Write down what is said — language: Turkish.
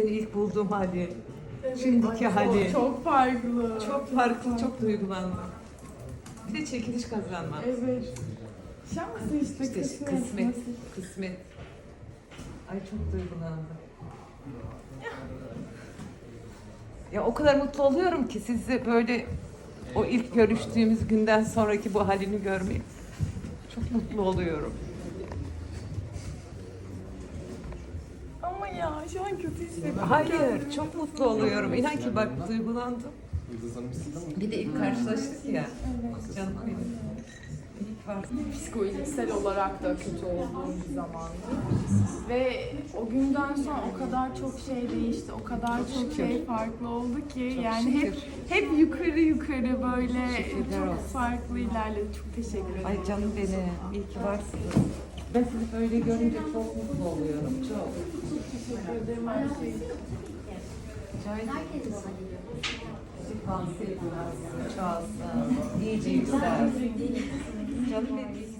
seni ilk bulduğum hali. Evet, Şimdiki ay, hali. Çok, çok farklı. Çok farklı, çok duygulandım. Bir de çekiliş kazanmak. Evet. Şansı işte, İşte kısmet. kısmet. Ay çok duygulandım. Ya o kadar mutlu oluyorum ki sizi böyle o ilk görüştüğümüz günden sonraki bu halini görmek. Çok mutlu oluyorum. Şu an kötü hissediyorum. Hayır, çok mutlu oluyorum. İnan ki bak duygulandım. Bir de ilk karşılaştık ya. Canım benim. Psikolojisel olarak da kötü olduğum bir zamandı. Ve o günden sonra o kadar çok şey değişti, o kadar çok, şükür. şey farklı oldu ki Çok yani hep şükür. hep yukarı yukarı böyle Şükürler çok olsun. farklı ilerledi. Çok teşekkür ederim. Ay canım benim. İyi ki varsınız. Ben sizi böyle görünce çok mutlu oluyorum. Çok. teşekkür ederim her şey için. Rica ederim. Şifansı, çoğalsın, iyice yükselsin. Canım benim iyi ki siz de var.